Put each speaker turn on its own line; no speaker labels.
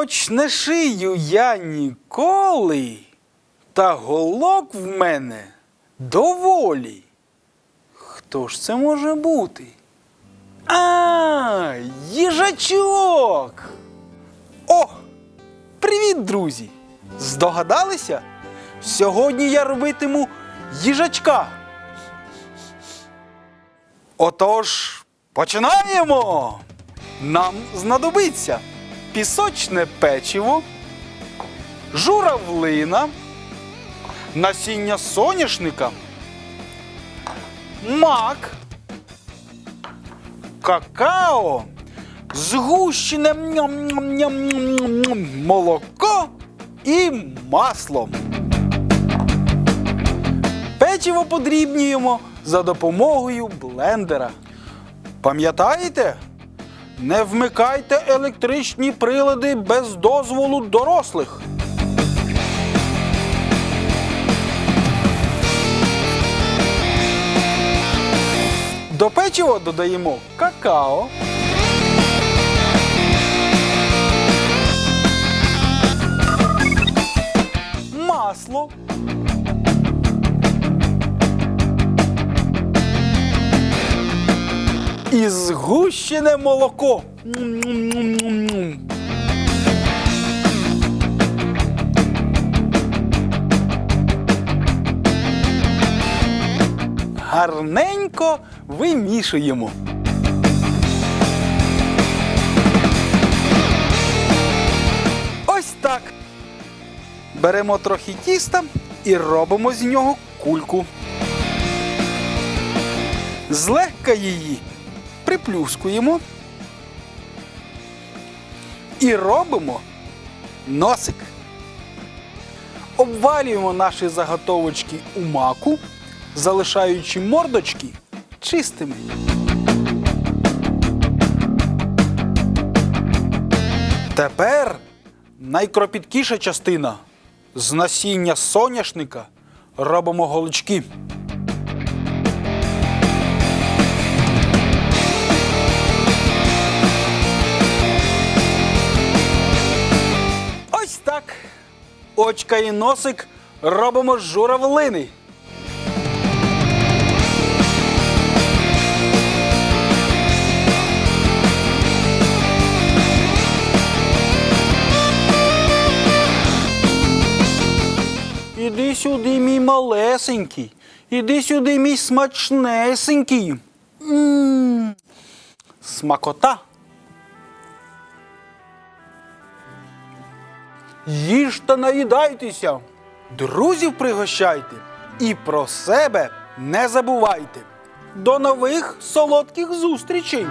Хоч не шию я ніколи, та голок в мене доволі. Хто ж це може бути? А, їжачок! О! Привіт, друзі! Здогадалися? Сьогодні я робитиму їжачка. Отож, починаємо! Нам знадобиться пісочне печиво, журавлина, насіння соняшника, мак, какао, згущене молоко і масло. Печиво подрібнюємо за допомогою блендера. Пам'ятаєте? Не вмикайте електричні прилади без дозволу дорослих. До печива додаємо какао. Згущене молоко. Гарненько вимішуємо. Ось так. Беремо трохи тіста і робимо з нього кульку. Злегка її приплюскуємо і робимо носик. Обвалюємо наші заготовочки у маку, залишаючи мордочки чистими. Тепер найкропіткіша частина з насіння соняшника робимо голочки. Очка і носик робимо журавлини. Іди сюди, мій малесенький. Іди сюди, мій смачнесенький. М, Смакота. їж та наїдайтеся, друзів пригощайте і про себе не забувайте. До нових солодких зустрічей!